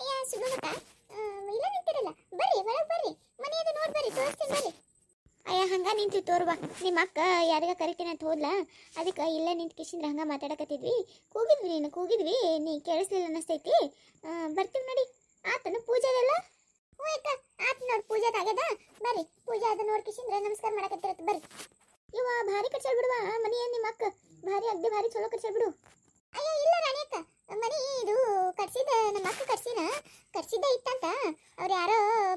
ಅಯ್ಯ ಸುಗಮಕ್ಕ ಇಲ್ಲ ನಿಂತಿರಲ್ಲ. ಬರ್ರಿ, ಒಳಗೆ ಬರ್ರಿ. ಮನೆಯದು ನೋಡಿ ಬರ್ರಿ, ತೋರಿಸ್ತೀನಿ ಬರ್ರಿ. ಅಯ್ಯ, ಹಂಗ ನಿಂತು ತೋರ್ವಾ. ನಿಮ್ಮ ಅಕ್ಕ ಯಾರಿಗ ಕರಿತೀನಿ ಅಂತ ಹೋದ್ಲ? ಅದಕ್ಕೆ ಇಲ್ಲೇ ನಿಂತು ಕಿಶಿಂದ್ರ ಹಂಗ ಮಾತಾಡಕತ್ತಿದ್ವಿ. ಕೂಗಿದ್ವಿ ನೀನು, ಕೂಗಿದ್ವಿ. ನೀ ಕೇಳಿಸ್ಲಿಲ್ಲ ಅನ್ನಿಸ್ತೈತಿ. ಬರ್ತೀವಿ ನೋಡಿ. ಆತನು ಪೂಜಾದೆಲ್ಲ? ಹ್ಞೂ ಅಕ್ಕ, ಆತ ನೋಡಿ ಪೂಜೆ ಆಗ್ಯದ. ಬರ್ರಿ ಪೂಜೆ ಅದ ನೋಡಿ ಕಿಶಿಂದ್ರ ನಮಸ್ಕಾರ ಮಾಡಕತ್ತಿರತ್ತೆ ಬರ್ರಿ. ಇವ ಭಾರಿ ಕಟ್ಸಾಳ್ ಬಿಡುವ. ಮನೆಯ ನಿಮ್ಮ ಅಕ್ಕ. ಭಾರಿ ಅಗ್ದಿ ಭಾರಿ ಚಲೋ ಕಟ್ಸಾಳ್ ಬಿಡು. ಅಯ್ಯ, ಇಲ್ಲ ರಾಣಿ ಅಕ್ಕ. ಮನಿ ಇದು ಕಟ್ಸಿದ ನಮ್ಮ ಅಕ್ಕ ಕಟ್ಸಿನ, ಕಟ್ಸಿದ್ದ ಇತ್ತಂತ. ಅವ್ರು ಯಾರೋ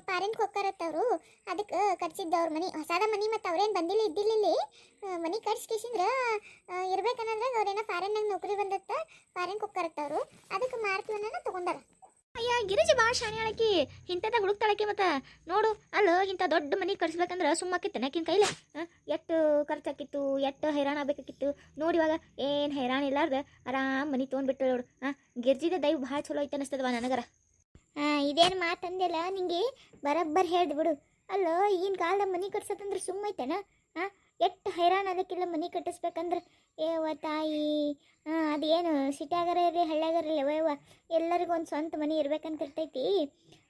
ಪಾರೆನ್ಕ್ ಹೋಗ್ತಾರತ್ತ ಅವರು ಅದಕ್ಕೆ ಕಟ್ಸಿದ್ದ ಅವ್ರ ಮನಿ. ಹೊಸಾದ ಮನಿ ಮತ್ತು ಅವ್ರೇನು ಬಂದಿಲ್ಲ ಇದ್ದಿಲ್ಲ ಇಲ್ಲಿ ಮನಿ ಕಟ್ಸ್ಕೇಸಿಂದ್ರ ಇರ್ಬೇಕನ್ನಂದ್ರಾಗ ಅವ್ರೇನೋ ಫಾರಿನ್ನಾಗ ನೌಕರಿ ಬಂದತ್ತ ಫಾರಿನ್ ಹೋಗ್ತಾರತ್ತ ಅವರು ಅದಕ್ಕೆ ಮಾರ್ತೀವನ್ನ ತಗೊಂಡಾರ. ಅಯ್ಯ, ಗಿರಿಜಿ ಭಾಳ ಶಾಣೆ ಆಳಕಿ ಇಂಥದ ಹುಡುಕ್ತಾಳಕಿ ಮತ್ತ. ನೋಡು, ಅಲ್ಲ, ಇಂಥ ದೊಡ್ಡ ಮನೆ ಕಟ್ಸ್ಬೇಕಂದ್ರ ಸುಮ್ಮಾಕಿತ್ತು ಆಕಿನ ಕೈಲೆ. ಎಷ್ಟು ಖರ್ಚಾಕಿತ್ತು ಎಷ್ಟು ಹೈರಾಣ ಆಗ್ಬೇಕಾಕಿತ್ತು. ನೋಡಿ ಇವಾಗ, ಏನು ಹೈರಾಣ ಇಲ್ಲಾರ್ದ. ಆರಾಮ್ ಮನೆ ತೊಗೊಂಡ್ಬಿಟ್ಟು ನೋಡು. ಹಾಂ, ಗಿರ್ಜಿದ ದೈವ ಭಾಳ ಚಲೋ ಐತೆ ಅನಿಸ್ತದವ ನನಗರ. ಇದೇನು ಮಾತಂದಿಲ್ಲ ನಿಂಗೆ ಬರಬ್ಬರ್ ಹೇಳ್ದು ಬಿಡು. ಅಲ್ಲ, ಈಗಿನ ಕಾಲದ ಮನಿ ಕಟ್ಸತ್ತಂದ್ರೆ ಸುಮ್ಮೈತೇನ? ಹಾಂ ಎಷ್ಟು ಹೈರಾಣ ಅದಕ್ಕಿಲ್ಲ ಮನೆ ಕಟ್ಟಿಸ್ಬೇಕಂದ್ರೆ? ಏವ ತಾಯಿ, ಹಾಂ, ಅದೇನು ಸಿಟ್ಯಾಗರ ಇರಲಿ ಹಳ್ಳ್ಯಾಗರ ಇರಲಿ ಯವ್ವ ಎಲ್ಲರಿಗೂ ಒಂದು ಸ್ವಂತ ಮನೆ ಇರ್ಬೇಕಂತ ಇರ್ತೈತಿ.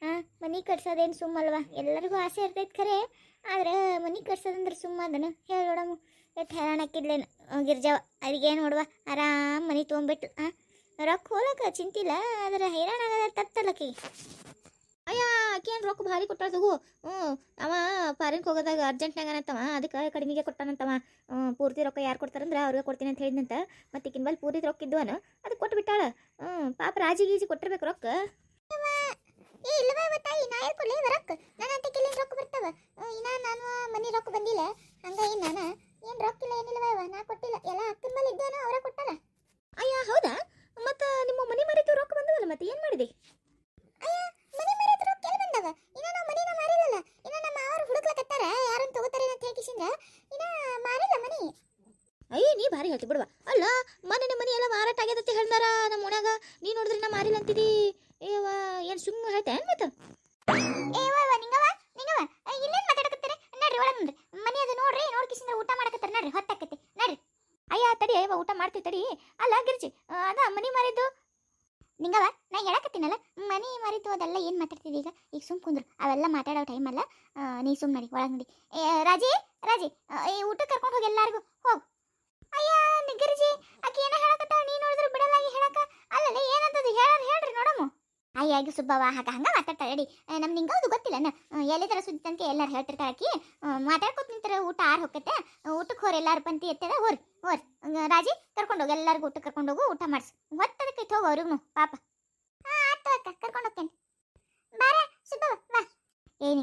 ಹಾಂ, ಮನೆ ಕಟ್ಸೋದೇನು ಸುಮ್ಮಲ್ವಾ ಎಲ್ಲರಿಗೂ ಆಸೆ ಇರ್ತೈತಿ ಖರೆ. ಆದ್ರೆ ಮನೆ ಕಟ್ಸೋದಂದ್ರೆ ಸುಮ್ಮ ಅದನ? ಹೇಳಿ ನೋಡಮ್ಮ ಎಷ್ಟು ಹೈರಾಣ ಹಾಕಿದ್ಲೇನು ಗಿರ್ಜಾವ ಅದಕ್ಕೇನು ನೋಡುವ? ಆರಾಮ್ ಮನೆ ತೊಗೊಂಬಿಟ್ಟು ಹಾಂ ರೊಕ್ಕ ಹೋಲಕ್ಕೆ ಚಿಂತಿಲ್ಲ, ಆದ್ರೆ ಹೈರಾಣ ಆಗದ ತತ್ತಲಕ್ಕಿ ಅಯ್ಯ ಆಕಿ ಏನು ರೊಕ್ಕ ಭಾರಿ ಕೊಟ್ಟಾಳ ತಗೋ ಹ್ಞೂ ಅವ ಫಾರಿನ್ಗೆ ಹೋಗೋದಾಗ ಅರ್ಜೆಂಟ್ನಾಗ ಅನ್ನತ್ತವ ಅದಕ್ಕೆ ಕಡಿಮೆಗೆ ಕೊಟ್ಟಾನಂತವ. ಪೂರ್ತಿ ರೊಕ್ಕ ಯಾರು ಕೊಡ್ತಾರಂದ್ರೆ ಅವ್ರಿಗೆ ಕೊಡ್ತೀನಿ ಅಂತ ಹೇಳಿದಂತ ಮತ್ತೆ ಈಕಿನ ಬಲ್ಲಿ ಪೂರ್ತಿ ರೊಕ್ಕ ಇದ್ವನು ಅದಕ್ಕೆ ಕೊಟ್ಟು ಬಿಟ್ಟಾಳ. ಹ್ಞೂ ಪಾಪ ರಾಜಿ ಗೀಜಿ ಕೊಟ್ಟಿರ್ಬೇಕು ರೊಕ್ಕ. ಏ ಇಲ್ಲವ ತಾಯಿ ನಾ ಕೊಡ್ಲಿ ರೊಕ್ಕ. ನಾನು ಅಂತ ಕಿಲ್ಲಿ ರೊಕ್ಕ ಬರ್ತಾವ. ಇನ್ನ ನಾನು ಮನಿ ರೊಕ್ಕ ಬಂದಿಲ್ಲ. ಹಂಗ ನಾನು? ಏನು ರೊಕ್ಕ ಇಲ್ಲ ಏನಿಲ್ಲವ ನಾ ಕೊಟ್ಟಿಲ್ಲ. ಎಲ್ಲ ಅಕ್ಕನ ಮೇಲೆ ಇದ್ದಾನ ಅವರ ಕೊಟ್ಟಾರ. ಅಯ್ಯ ಹೌದಾ? ಮತ್ತೆ ನಿಮ್ಮ ಮನೆ ಮರಿತು ರೊಕ್ಕ ಬಂದವಲ್ಲ ಮತ್ತೆ ಏನು ಮಾಡಿದೆ? ಅಯ್ಯ ಮನಿ ಮರಿದ ರೊಕ್ಕ ಎಲ್ಲಿ ಬಂದವ. ಇನ್ನ ನಾವು ಮನಿನ ಮಾರಿಲ್ಲಲ್ಲ. ಇನ್ನ ನಮ್ಮ ಅವರು ಹುಡುಕ್ಲಕತ್ತಾರ ಯಾರನ್ನ ತಗೋತಾರೆ ಅಂತ ಹೇಳಿಕಿಸಿಂದ ಇನ್ನ ಮಾರಿಲ್ಲ ಮನಿ. ಅಯ್ಯ ನೀ ಭಾರಿ ಹೇಳ್ತಿ ಬಿಡುವ. ಅಲ್ಲ ಮನೆ ಮನೆ ಎಲ್ಲ ಮಾರಾಟ ಆಗ್ಯದತ್ತೆ ಹೇಳ್ದಾರ ನಮ್ಮ ಓಣ್ಯಾಗ ನೀ ನೋಡಿದ್ರೆ ನಾ ಮಾರಿಲ್ಲ ಅಂತಿದಿ. ಏವ ಏನ್ ಸುಮ್ಮ ಹೇಳ್ತೆ ಏನ್ ಮತ್ತ ಏವ ನಿಂಗವ ನಿಂಗವ ಇಲ್ಲೇನ್ ಮಾತಾಡಕತ್ತಾರೆ? ನಡ್ರಿ ನೋಡ್ರಿ ಮನಿ ಅದು ನೋಡ್ರಿ ನೋಡ್ಕಿಸಿಂದ ಊಟ ಮಾಡಕತ್ತಾರ. ನಡ್ರಿ ಹೊತ್ತಾಕತಿ ನಡ್ರಿ. ಅಯ್ಯ ತಡಿ ಅಯ್ಯವ ಊಟ ಮಾಡ್ತೀವಿ ತಡಿ. ಅಲ್ಲ ಗಿರ್ಜಿ ಅದ ಮನಿ ಮಾರಿದ್ದು? ನಿಂಗವ? ನಾ ಹೇಳಕತ್ತೀನಲ್ಲ? ಮನೆ ಮರಿತು ಅದೆಲ್ಲ ಏನ್ ಮಾತಾಡ್ತಿದ್ದಿ ಈಗ? ಈಗ ಸುಮ್ ಕುಂದ್ರು. ಅವೆಲ್ಲ ಮಾತಾಡೋ ಟೈಮ್ ಅಲ್ಲ. ನೀ ಸುಮ್ ನಡಿ, ಒಳಗೆ ನೋಡಿ. ರಾಜಿ ರಾಜಿ ಈ ಊಟ ಕರ್ಕೊಂಡು ಹೋಗಿ ಎಲ್ಲಾರ್ಗು. ಹೋಗು. ಅಯ್ಯ, ನಿಗ್ಗರ್ಜಿ, ಆಕಿ ಏನ ಹೇಳಕತ್ತ ನೀ ನೋಡಿದ್ರು ಬಿಡಲಾಗಿ ಹೇಳಕ? ಅಲ್ಲಲ್ಲ ಏನಂತದು ಹೇಳೋದು ಹೇಳ್ರಿ ನೋಡಮ್ಮ ಅಯ್ಯಾಗಿ ಸುಬ್ಬವ ಸುಬ್ಬವ್ವ, ಹಾಗ ಮಾತಾಡ್ತಾಳೆ ನಡಿ ನಮ್ ನಮ್ ಅದು ಗೊತ್ತಿಲ್ಲನ? ಎಲ್ಲಿದರ ಸುದ್ದಿ ತನಕ ಎಲ್ಲಾರು ಹೇಳ್ತಿರ್ತಾಳ ಆಕಿ? ಮಾತಾಡ್ಕೊತ ನಿಂತರ ಊಟ ಆರ್ ಹೊಕ್ಕತ್ತೆ ಊಟಕ್ಕೆ ಹೋರ್ ಎಲ್ಲಾರು ಪಂತಿ ಎತ್ತದ? ಹೋರಿ, ಹೋರ್. ರಾಜಿ, ಕರ್ಕೊಂಡು ಹೋಗಿ, ಎಲ್ಲಾರ್ಗು ಊಟ ಕರ್ಕೊಂಡು ಹೋಗು, ಊಟ ಮಾಡ್ಸು. ಹೊತ್ತದಕ್ಕೆ ಹೋಗು ಅವ್ರಿಗೂ ಪಾಪ. ಕರ್ಕೊಂಡು ಹೋಗ್ತೇನೆ. ಬಾರ ಬಾ. ಏ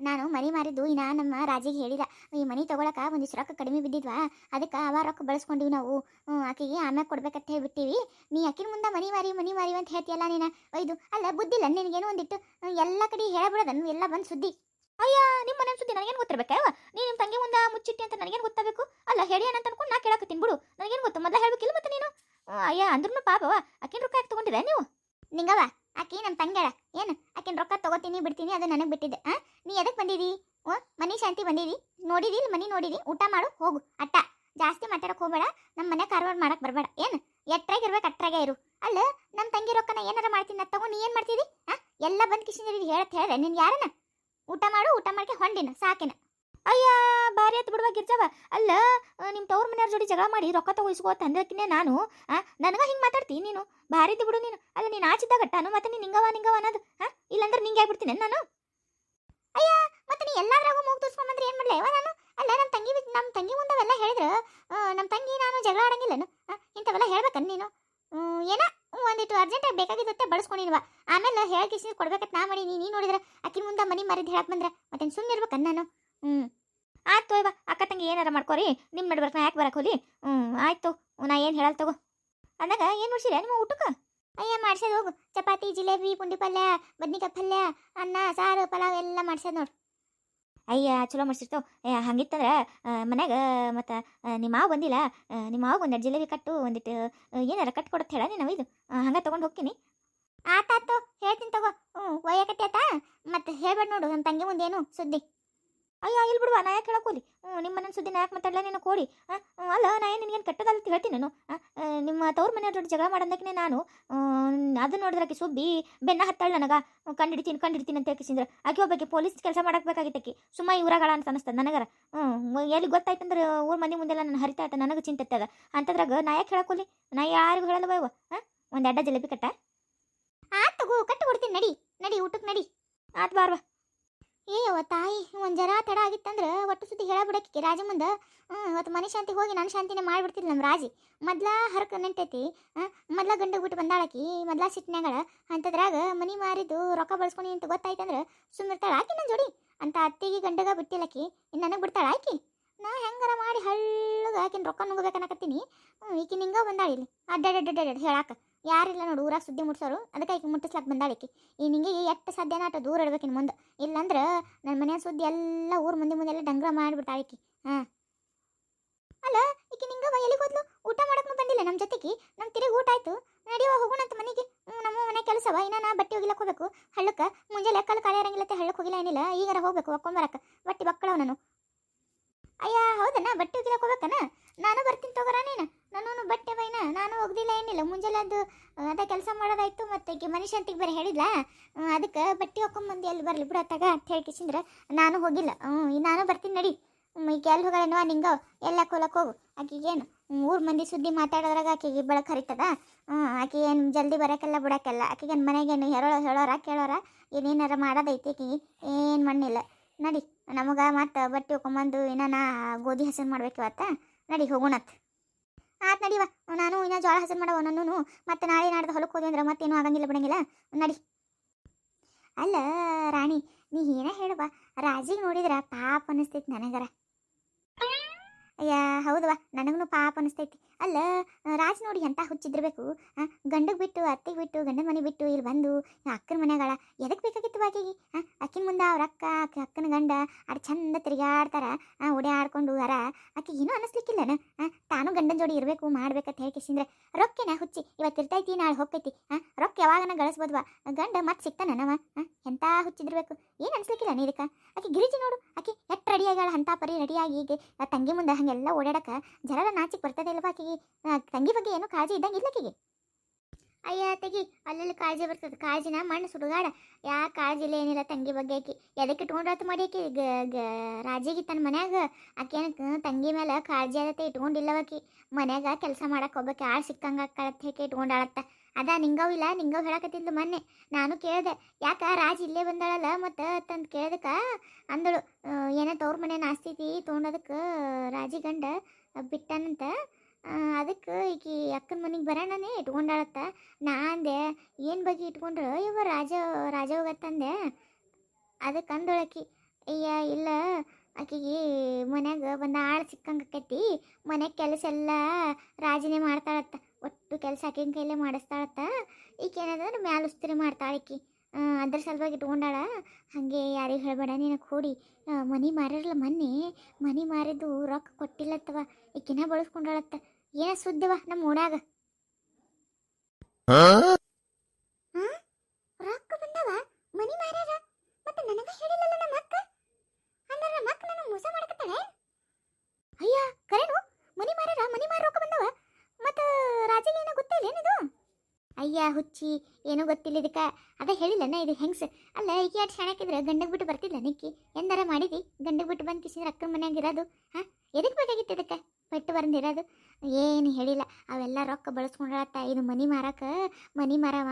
ನಾನು ಮನಿ ಮಾರಿದ್ದು ಇನ್ನ ನಮ್ಮ ರಾಜಿಗೆ ಹೇಳಿದ ಈ ಮನಿ ತಗೊಳಕ ಒಂದಿಷ್ಟು ರೊಕ್ಕ ಕಡಿಮೆ ಬಿದ್ದಿದ್ವಾ? ಅದಕ್ಕೆ ಅವ ರೊಕ್ಕ ಬಳಸ್ಕೊಂಡಿವಿ ನಾವು. ಆಕೆಗೆ ಆಮ್ಯಾಗ ಕೊಡ್ಬೇಕಂತ ಹೇಳ್ಬಿಟ್ಟಿವಿ ನೀ ಅಕ್ಕಿನ ಮುಂದೆ ಮನಿ ಮಾರಿ ಮನಿ ಮಾರಿ ಅಂತ ಹೇಳ್ತಿಯಲ್ಲ ನೀನು? ಇದು ಅಲ್ಲ, ಬುದ್ಧಿಲ್ಲ, ನಿನಗೇನು ಒಂದಿಟ್ಟು ಎಲ್ಲ ಕಡೆ ಹೇಳಬಿಡೋದನ್ನು, ಎಲ್ಲ ಬಂದು ಸುದ್ದಿ. ಅಯ್ಯ ನಿಮ್ಮ ಮನೆ ಸುದ್ದಿ ನನಗೇನು ಗೊತ್ತಿರ್ಬೇಕವ ನೀ ನಿಮ್ಮ ತಂಗಿ ಮುಂದೆ ಮುಚ್ಚಿಟ್ಟಿ ಅಂತ ನನಗೇನು ಗೊತ್ತಾಗಬೇಕು? ಅಲ್ಲ, ಹೇಳಿ ಅಂತ ಅನ್ಕೊಂಡು ನಾ ಕೇಳಕತ್ತೀನಿ ಬಿಡು. ನನಗೇನು ಗೊತ್ತು, ಮೊದಲು ಹೇಳ್ಬೇಕಿಲ್ಲ ಮತ್ತೆ ನೀನು? ಅಯ್ಯ ಅಂದ್ರೂ ಪಾಪವ ಆಕಿನ ರೊಕ್ಕ ಯಾಕೆ ತಗೊಂಡಿದೆ ನೀವು? ನಿಂಗವ ಆಕಿ ನಮ್ಮ ತಂಗ್ಯಾಳ. ಏನು, ಆಕಿನ ರೊಕ್ಕ ತಗೋತೀನಿ, ಬಿಡ್ತೀನಿ, ಅದು ನನಗೆ ಬಿಟ್ಟಿದ್ದೆ. ಹಾಂ ನೀ ಎದಕ್ಕೆ ಬಂದಿದಿ? ಓ, ಮನಿ ಶಾಂತಿ ಬಂದಿದಿ? ನೋಡಿದಿ ಇಲ್ಲಿ ಮನಿ ನೋಡಿದಿ? ಊಟ ಮಾಡು, ಹೋಗು, ಅಟ್ಟ. ಜಾಸ್ತಿ ಮಾತಾಡಕ್ಕೆ ಹೋಗಬೇಡ ನಮ್ಮ ಮನೆ ಕಾರವಾರ ಮಾಡಕ್ಕೆ ಬರಬೇಡ. ಏನು, ಎಟ್ರಾಗ ಇರ್ಬೇಕು ಅಟ್ರಾಗೆ ಇರು. ಅಲ್ಲ ನಮ್ಮ ತಂಗಿ ರೊಕ್ಕನ ಏನಾರ ಮಾಡ್ತೀನಿ ತಗೊಂಡು ನೀ ಏನು ಮಾಡ್ತಿದಿ? ಹಾಂ ಎಲ್ಲ ಬಂದು ಕಿಶನ್ ಹೇಳತ್ ಹೇಳ್ರೆ, ನಿನ್ ಯಾರನ ಊಟ ಮಾಡು, ಊಟ ಮಾಡ್ಕೆ ಹೊಂಡಿನ, ಸಾಕಿನ. ಅಯ್ಯ, ಭಾರಿ ಆಯ್ತು ಬಿಡುವ ಗಿರ್ಜವ. ಅಲ್ಲ ನಿಮ್ಮ ತವ್ರ ಮನೆಯವ್ರ ಜೋಡಿ ಜಗಳ ಮಾಡಿ ರೊಕ್ಕ ತಗೋಯಿಸ್ಕೋ ತಂದಕಿನೇ ನಾನು ನನಗ ಹಿಂಗೆ ಮಾತಾಡ್ತೀನಿ ನೀನು? ಭಾರಿ ಇದ್ದು ಬಿಡು ನೀನು. ಅಲ್ಲ, ನೀನು ಆಚಿದ್ದಾಗ ಅಟ್ಟಾನು, ಮತ್ತೆ ನೀನು ನಿಂಗವ ನಿಂಗವ ಅನ್ನೋದು ಹಾ ಇಲ್ಲಾಂದ್ರೆ ನಿಂಗೆ ಆಗ್ಬಿಡ್ತೀನಿ ನಾನು? ಅಯ್ಯ, ಮತ್ತೆ ನೀ ಎಲ್ಲಾದ್ರಾಗೂ ಮೂಗ್ ತೋರ್ಸ್ಕೊಂಬಂದ್ರೆ ಏನ್ ಮಾಡಲೇ? ನಾನು? ಅಲ್ಲ ನಮ್ಮ ತಂಗಿ ನಮ್ಮ ತಂಗಿ ಮುಂದವೆಲ್ಲ ಹೇಳಿದ್ರೆ ನಮ್ಮ ತಂಗಿ ನಾನು ಜಗಳ ಆಡಂಗಿಲ್ಲನು? ಇಂಥವೆಲ್ಲ ಹೇಳ್ಬೇಕನ್ ನೀನು? ಏನ? ಒಂದಿಟ್ಟು ಅರ್ಜೆಂಟಾಗಿ ಬೇಕಾಗಿದ್ದತ್ತೆ ಬಳಸ್ಕೊಂಡಿನ್ವ ಆಮೇಲೆ ಹೇಳ್ಕಿಸಿ ಕೊಡ್ಬೇಕಂತ ನಾ ಮಾಡಿ ನೀ ನೋಡಿದ್ರೆ ಅಕ್ಕಿ ಮುಂದೆ ಮನಿ ಮರಿದ್ ಹೇಳಕ್ ಬಂದ್ರೆ. ಮತ್ತೆ ಸುಮ್ಮನೆ ಇರ್ಬೇಕು ನಾನು? ಹ್ಞೂ. ಆಯ್ತು ಇವ ಅಕ್ಕ ತಂಗಿ ಏನಾರ ಮಾಡ್ಕೋರಿ. ನಿಮ್ಮ ನಡ್ಬರ್ಕ ನಾ ಯಾಕೆ ಬರಕ್ಕೆ ಹೋಲಿ ಹ್ಞೂ, ಆಯ್ತು. ನಾ ಏನು ಹೇಳಲ್ ತಗೋ. ಅಂದಾಗ ಏನು ಮಾಡ್ಸಿರಿ ನಿಮ್ಮ ಊಟಕ್ಕೆ? ಅಯ್ಯ, ಮಾಡ್ಸೋದು ಹೋಗು. ಚಪಾತಿ, ಜಿಲೇಬಿ, ಪುಂಡಿ ಪಲ್ಯ, ಬದ್ನಿಕಾಯಿ ಪಲ್ಯ, ಅನ್ನ, ಸಾರು, ಪಲಾವ್ ಎಲ್ಲ ಮಾಡ್ಸೋದು ನೋಡು. ಅಯ್ಯ, ಚಲೋ ಮಾಡ್ಸಿರ್ತಾವ. ಏ, ಹಂಗಿತ್ತಂದ್ರೆ ಮನ್ಯಾಗ ಮತ್ತು ನಿಮ್ಮ ಮಾವ ಬಂದಿಲ್ಲ ನಿಮ್ಮ ಮಾವ ಒಂದೆರಡು ಜಿಲೇಬಿ ಕಟ್ಟು ಒಂದಿಟ್ಟು ಏನಾರ ಕಟ್ ಕೊಡುತ್ತೆ ಹೇಳ ನೀನು ಇದು ಹಂಗೆ ತೊಗೊಂಡು ಹೋಗ್ತೀನಿ. ಆತಾತು ಹೇಳ್ತೀನಿ ತಗೋ. ಹ್ಞೂ ಒಯ್ಯಕತ್ತಿ ಆತ. ಮತ್ತೆ ಹೇಳ್ಬೇಡ ನೋಡು ನನ್ನ ತಂಗಿ ಮುಂದೇನು ಸುದ್ದಿ. ಅಯ್ಯ ಇಲ್ಲಿ ಬಿಡುವ ನಾ ಯಾಕೆ ಹೇಳಕೋಲಿ ಹ್ಞೂ ನಿಮ್ಮ ಮನೆ ಸುದ್ದಿ ನಾ ಯಾಕೆ ಮಾತಾಡಲ್ಲ ನೀನು ಕೋಡಿ? ಅಲ್ಲ ನಾ ಏನು ನಿನಗೇನು ಕೆಟ್ಟದಲ್ಲ ಅಂತ ಹೇಳ್ತೀನಿ ನಾನು? ನಿಮ್ಮ ತವ್ರ ಮನೆಯವ್ರ ಜೊತೆ ಜಗಳ ಮಾಡೋದಕ್ಕೆ ನಾನು ಅದನ್ನ ನೋಡಿದ್ರಕ್ಕೆ ಸುಬ್ಬಿ ಬೆನ್ನ ಹತ್ತಾಳ ನನಗೆ. ಕಂಡಿಡ್ತೀನಿ ಕಂಡಿಡ್ತೀನಿ ಅಂತ ಹೇಳ್ಕಿಸಿದ್ರೆ ಆಕೆ ಒಬ್ಬಕ್ಕೆ ಪೊಲೀಸ್ ಕೆಲಸ ಮಾಡಬೇಕಾಗಿತ್ತಕಿ ಸುಮ್ಮ ಇವರಾಗಳ ಅಂತ ಅನಿಸ್ತದೆ ನನಗರ. ಹ್ಞೂ ಎಲ್ಲಿ ಗೊತ್ತಾಯ್ತಂದ್ರೆ ಊರ ಮನೆ ಮುಂದೆಲ್ಲ ನನ್ನ ಹರಿತಾಟ ನನಗೆ ಚಿಂತೆ ಅದ. ಅಂತದ್ರಾಗ ನಾ ಯಾಕೆ ಹೇಳಕೋಲಿ ನಾ ಯಾರಿಗೂ ಹೇಳಲ್ಲ ಬಾಯ್ವ ಹಾಂ ಒಂದು ಅಡ್ಡ ಜಲೇಬಿ ಕಟ್ಟ. ಆ ತಗೋ ಕಟ್ಟು ಕೊಡ್ತೀನಿ ನಡಿ ನಡಿ ಊಟಕ್ಕೆ ನಡಿ. ಆತ್ ಬಾರ್ವ ಏಯವ್ವ ತಾಯಿ, ಒಂದು ಜರ ತಡ ಆಗಿತ್ತಂದ್ರೆ ಒಟ್ಟು ಸುದ್ದಿ ಹೇಳಬಿಡಕ್ಕೆ ರಾಜ ಮುಂದೆ ಹ್ಞೂ ಮನೆ ಶಾಂತಿ ಹೋಗಿ ನಾನು ಶಾಂತಿನೇ ಮಾಡಿಬಿಡ್ತಿಲ್ಲ ನಮ್ಮ ರಾಜಿ. ಮೊದ್ಲ ಹರಕ ನೆಂಟೈತಿ ಮೊದ್ಲ ಗಂಡು ಬಿಟ್ಟು ಬಂದಾಳಕಿ, ಮೊದ್ಲ ಸಿಟ್ನ್ಯಾಗಳ. ಅಂಥದ್ರಾಗ ಮನಿ ಮಾರಿದ್ದು ರೊಕ್ಕ ಬಳಸ್ಕೊಂಡು ಅಂತ ಗೊತ್ತಾಯ್ತಂದ್ರೆ ಸುಮ್ಮಿರ್ತಾಳೆ ಆಕಿ ನನ್ನ ಜೋಡಿ. ಅಂತ ಅತ್ತಿಗೆ ಗಂಡಗ ಬಿಟ್ಟಿಲ್ಲಕಿ ಇನ್ನು ನನಗೆ ಬಿಡ್ತಾಳೆ ಆಕಿ. ನಾ ಹೆಂಗಾರ ಮಾಡಿ ಹಳ್ಳಗ ಆಕಿನ ರೊಕ್ಕ ನುಗ್ಬೇಕನ್ನಕತ್ತೀನಿ. ಹ್ಞೂ ಈಕಿ ನಿಂಗ ಬಂದಾಳಿಲ್ಲಿ ಅಡ್ಡಾಡಡ್ಡಾಡ ಹೇಳಾಕ. ಯಾರಿಲ್ಲ ನೋಡು, ಊರಾಗ ಸುದ್ದಿ ಮುಟ್ಸೋರು. ಅದಕ್ಕೆ ಈಗ ಮುಟ್ಟಿಸ್ಲಕ್ ಬಂದಾಳಿಕಿ ಈ ನಿಂಗೆ ಎಷ್ಟು ಸಾಧ್ಯನ ಆಟ ದೂರ ಇಡ್ಬೇಕಿನ್ ಮುಂದೆ. ಇಲ್ಲಂದ್ರೆ ನನ್ನ ಮನೆಯ ಸುದ್ದಿ ಎಲ್ಲ ಊರ ಮುಂದೆ ಮುಂದೆ ಎಲ್ಲ ಡಂಗ್ರ ಮಾಡಿಬಿಟ್ಟಾಳ ಈಕಿ. ಹಾಂ. ಅಲ್ಲ, ಈಕಿ ನಿಂಗ ಎಲ್ಲಿಗೆ ಹೋದ್ಲು? ಊಟ ಮಾಡಕ್ಕೂ ಬಂದಿಲ್ಲ ನಮ್ಮ ಜೊತೆಗೆ ನಮ್ಮ ತಿರುಗಿ ಊಟ ಆಯ್ತು. ನಡೆಯುವ ಹೋಗೋಣಂತ ಮನೆಗೆ. ನಮ್ಮ ಮನೆ ಕೆಲಸವ. ಇನ್ನ ನಾ ಬಟ್ಟೆ ಹೋಗಿಲಕ್ಕೆ ಹೋಗ್ಬೇಕು. ಹಳ್ಳಕ್ಕೆ ಮುಂಜಾನೆ ಕಾಲು ಕಾಲ ಇರಂಗಿಲ್ಲ ಹಳ್ಳಕ್ಕೆ ಹೋಗಿಲ್ಲ ಏನಿಲ್ಲ. ಈಗಾರ ಹೋಗ್ಬೇಕು ಒಕ್ಕೊಂಬರಕ್ಕೆ ಬಟ್ಟೆ ಬಕ್ಕಳವ ನಾನು. ಅಯ್ಯ, ಹೌದನ? ಬಟ್ಟೆ ಒಗಿಲಕ್ಕೆ ಹೋಗ್ಬೇಕನ? ನಾನು ಬರ್ತೀನಿ ತಗೋರ ನೀನು ನಾನು ಬಟ್ಟೆ ಬೈನ. ನಾನು ಒಗ್ದಿಲ್ಲ ಏನಿಲ್ಲ. ಮುಂಜಾನೆ ಅದು, ಅದ ಕೆಲಸ ಮಾಡೋದಾಯ್ತು ಮತ್ತೆ ಈಗ ಮನುಷ್ಯಂತಿಗೆ ಬರೀ ಹೇಳಿಲ್ಲ ಅದಕ್ಕೆ ಬಟ್ಟೆ ಹಾಕೊಂಬಂದು ಎಲ್ಲಿ ಬರಲಿ ಬಿಡತ್ತಾಗ ಅಂತ ಹೇಳ್ಕಿಸಿಂದ್ರೆ ನಾನು ಹೋಗಿಲ್ಲ. ಹ್ಞೂ ನಾನು ಬರ್ತೀನಿ ನಡಿ. ಈಗ ಎಲ್ಲಿ ನಿಂಗ. ಎಲ್ಲ ಕೊಲಕ್ಕೆ ಹೋಗು. ಆಕಿಗೇನು ಊರು ಮಂದಿ ಸುದ್ದಿ ಮಾತಾಡೋದ್ರಾಗ ಆಕೆಗೆ ಬೆಳಕು ಹರಿತದ? ಹ್ಞೂ ಆಕೆ ಏನು ಜಲ್ದಿ ಬರೋಕ್ಕೆಲ್ಲ ಬಿಡೋಕ್ಕೆಲ್ಲ ಆಕಿಗೆ ಏನು ಮನೆಗೇನು ಹೇಳೋ, ಹೇಳೋರ, ಕೇಳೋರ? ಏನೇನಾರ ಮಾಡೋದೈತಿ ಆಕಿ ಏನು ಮಣ್ಣಿಲ್ಲ. ನಡಿ. ನಮಗೆ ಮತ್ತೆ ಬಟ್ಟೆ ಹಾಕೊಂಬಂದು ಇನ್ನ ನಾ ಗೋಧಿ ಹಸನ್ ಮಾಡ್ಬೇಕು ಇವತ್ತ ನಡಿ ಹೋಗೋಣತ್ ಆತ್. ನಡಿವ, ನಾನು ಇನ್ನ ಜೋಳ ಹಸನ್ ಮಾಡವ ನನ್ನೂ ಮತ್ತೆ ನಾಳೆ ನಾಡ್ದು ಹೊಲಕ್ಕೆ ಹೋದ್ವಿ ಅಂದ್ರೆ ಮತ್ತೇನು ಆಗಂಗಿಲ್ಲ ಬಿಡಂಗಿಲ್ಲ. ನಡಿ. ಅಲ್ಲ ರಾಣಿ, ನೀ ಏನ ಹೇಳುವ? ರಾಜಿಗೆ ನೋಡಿದ್ರ ಪಾಪ ಅನಿಸ್ತೈತಿ ನನಗರ. ಅಯ್ಯ ಹೌದವ ನನಗೂ ಪಾಪ ಅನಿಸ್ತೈತಿ. ಅಲ್ಲ ರಾಜ್ ನೋಡಿ ಎಂತ ಹುಚ್ಚಿದ್ರಬೇಕು ಗಂಡಗ್ ಬಿಟ್ಟು, ಅತ್ತಿಗೆ ಬಿಟ್ಟು, ಗಂಡನ ಮನೆ ಬಿಟ್ಟು ಇಲ್ಲಿ ಬಂದು ಅಕ್ಕನ ಮನೆಗಳ ಎದಕ್ಕೆ ಬೇಕಾಗಿತ್ತು ಆಕೆಗೆ ಅಕ್ಕಿನ ಮುಂದೆ ಅವ್ರ ಅಕ್ಕ ಅಕ್ಕನ ಗಂಡ ಅಡ್ ಚಂದ ತಿರುಗಾಡ್ತಾರ ಓಡಾಡ್ಕೊಂಡು ಅರ ಆಕೆ ಏನೂ ಅನ್ನಿಸ್ಲಿಕ್ಕಿಲ್ಲನ ತಾನು ಗಂಡನ ಜೋಡಿ ಇರಬೇಕು, ಮಾಡ್ಬೇಕಂತ ಹೇಳ್ಕಿಸಿಂದ್ರೆ. ರೊಕ್ಕೇನ ಹುಚ್ಚಿ ಇವತ್ತು ಇರ್ತೈತಿ ನಾಳೆ ಹೋಗ್ತೈತಿ. ರೊಕ್ಕ ಯಾವಾಗನ ಗಳಿಸ್ಬೋದ್ವಾ? ಗಂಡ ಮತ್ತೆ ಸಿಗ್ತಾನವ ಎಂತ ಹುಚ್ಚಿದಿರ್ಬೇಕು ಏನು ಅನ್ಸ್ಲಿಕ್ಕಿಲ್ಲ ನೀ ಇದಕ್ಕೆ? ಆಕೆ ಗಿರಿಜಿ ನೋಡು. ಆಕೆ ರೆಡಿ ಆಗ್ಯಾಳ? ಅಂತ ಪರಿ ರೆಡಿಯಾಗಿ ಈಗ ತಂಗಿ ಮುಂದೆ ಹಂಗೆಲ್ಲ ಓಡಾಡಕ ಜರರ ನಾಚಿಕ್ ಬರ್ತದೆ ಇಲ್ವಾ ಆಕೆಗೆ? ತಂಗಿ ಬಗ್ಗೆ ಏನೋ ಕಾಳಜಿ ಇದ್ದಂಗೆ ಇಲ್ಲ ಆಕೆಗೆ. ಅಯ್ಯ, ತೆಗಿ, ಅಲ್ಲೆಲ್ಲ ಕಾಳಜಿ ಬರ್ತದೆ. ಕಾಳಜಿನ ಮಣ್ಣು ಸುಡುಗಾಡ. ಯಾ ಕಾಳಜಿ ಇಲ್ಲ, ಏನಿಲ್ಲ ತಂಗಿ ಬಗ್ಗೆ ಆಕಿ. ಎದಕ್ಕೆ ಇಟ್ಕೊಂಡ್ರತ್ ಮಾಡಿ ಆಕಿ? ಗ ಗ, ರಾಜಿಗೆ ತನ್ನ ಮನ್ಯಾಗ. ಆಕೇನಕ್ಕೆ ತಂಗಿ ಮೇಲೆ ಕಾಳಜಿ ಆಗತ್ತೆ ಇಟ್ಕೊಂಡಿಲ್ಲವಾಕಿ ಮನ್ಯಾಗ ಕೆಲಸ ಮಾಡಕ್ಕೆ ಹೋಗ್ಬೇಕು ಆಳು ಸಿಕ್ಕಂಗೆ ಆಕಳತ್ತೆ ಹೇಗೆ ಇಟ್ಕೊಂಡಾಳತ್ತ? ಅದ ನಿಂಗವ್ ಇಲ್ಲ, ನಿಂಗವ್ ಹೇಳಕತ್ತಿದ್ಲು ಮೊನ್ನೆ. ನಾನು ಕೇಳಿದೆ. ಯಾಕ ರಾಜ್ ಇಲ್ಲೇ ಬಂದಾಳಲ್ಲ ಮತ್ತು ತಂದು ಕೇಳ್ದಕ್ಕೆ ಅಂದಳು. ಏನ ಏನೋ ತವ್ರ ಮನೆ ನಾಸ್ತಿತಿ ತೊಗೊಂಡದಕ್ಕೆ ರಾಜಿ ಗಂಡ ಬಿಟ್ಟಾನಂತ. ಅದಕ್ಕೆ ಈಕಿ ಅಕ್ಕನ ಮನೆಗೆ ಬರೋಣನೇ ಇಟ್ಕೊಂಡಾಳತ್ತ. ನಾ ಅಂದೆ ಏನು ಬಗ್ಗೆ ಇಟ್ಕೊಂಡ್ರು? ಇವ ರಾಜ ರಾಜ ಹೋಗತ್ತಂದೆ ಅದಕ್ಕೆ ಅಂದೊಳಕಿ ಅಯ್ಯ ಇಲ್ಲ ಆಕಿಗೆ ಮನ್ಯಾಗ ಬಂದ ಆಳು ಸಿಕ್ಕಂಗೆ ಆಕೈತಿ. ಮನ್ಯಾಗ ಕೆಲಸ ಎಲ್ಲ ರಾಜನೇ ಮಾಡ್ತಾಳತ್ತ. ಒಟ್ಟು ಕೆಲಸ ಆಕಿನ ಕೈಲೇ ಮಾಡಿಸ್ತಾಳತ್ತ. ಈಕೆ ಏನಂದ್ರೆ ಮ್ಯಾಲ ಉಸ್ತಿರಿ ಮಾಡ್ತಾಳೆ ಈಕಿ. ಆ, ಅದ್ರ ಸಲುವಾಗಿ ಇಟ್ಕೊಂಡಾಳ ಹಾಗೆ ಯಾರಿಗೆ ಹೇಳಬೇಡ ನೀನು ಕೂಡಿ. ಮನಿ ಮಾರಿರಲ್ಲ ಮೊನ್ನೆ ಮನಿ ಮಾರಿದ್ದು ರೊಕ್ಕ ಕೊಟ್ಟಿಲ್ಲತ್ತವ ಈಕಿನ ಬಳಸ್ಕೊಂಡಾಳತ್ತ. ಏನ ಸುದ್ದಿವ ನಮ್ಮ ಓಣ್ಯಾಗ ರೊಕ್ಕ ಬಂದವ? ಮನಿ ಮಾರ್ಯಾರ? ಮತ್ತೆ ನನಗ ಹೇಳಿಲ್ಲಲ್ಲ ನಮ್ಮ ಅಕ್ಕ? ಅಂದ್ರೆ ನಮ್ಮ ಅಕ್ಕ ನನಗೆ ಮೋಸ ಮಾಡಕತ್ತಾಳೆ? ಅಯ್ಯ ಕರೇನು ಮನಿ ಮಾರ್ಯಾರ ಮನಿ ಮಾರ ರೊಕ್ಕ ಬಂದವ? ಮತ್ತ ರಾಜಿಗೆ ಏನ ಗೊತ್ತಿಲ್ಲ ಏನಿದು? ಅಯ್ಯ, ಹುಚ್ಚಿ, ಏನೂ ಗೊತ್ತಿಲ್ಲ ಇದಕ್ಕ. ಅದ ಹೇಳಿಲ್ಲನ ಇದು ಹೆಂಗ್ಸ? ಅಲ್ಲ, ಈಕೆ ಅಟ್ ಶಾಣಕ್ಕಿದ್ರೆ ಗಂಡಗೆ ಬಿಟ್ಟು ಬರ್ತಿದ್ಲ ನಿಕ್ಕಿ? ಎಂದಾರ ಮಾಡಿದಿ? ಗಂಡಗೆ ಬಿಟ್ಟು ಬಂದು ಕಿಸಿದ್ರೆ ಅಕ್ಕನ ಮನೆಯಾಗಿರೋದು ಹಾ? ಎದಕ್ಕೆ ಬೇಕಾಗಿತ್ತು ಇದಕ್ಕೆ? ಪೆಟ್ಟು ಬರ್ದಿರೋದು ಏನು ಹೇಳಿಲ್ಲ. ಅವೆಲ್ಲ ರೊಕ್ಕ ಬಳಸ್ಕೊಂಡ್ರತ್ತ ಇದು ಮನಿ ಮಾರಕ್ಕೆ. ಮನಿ ಮಾರವ.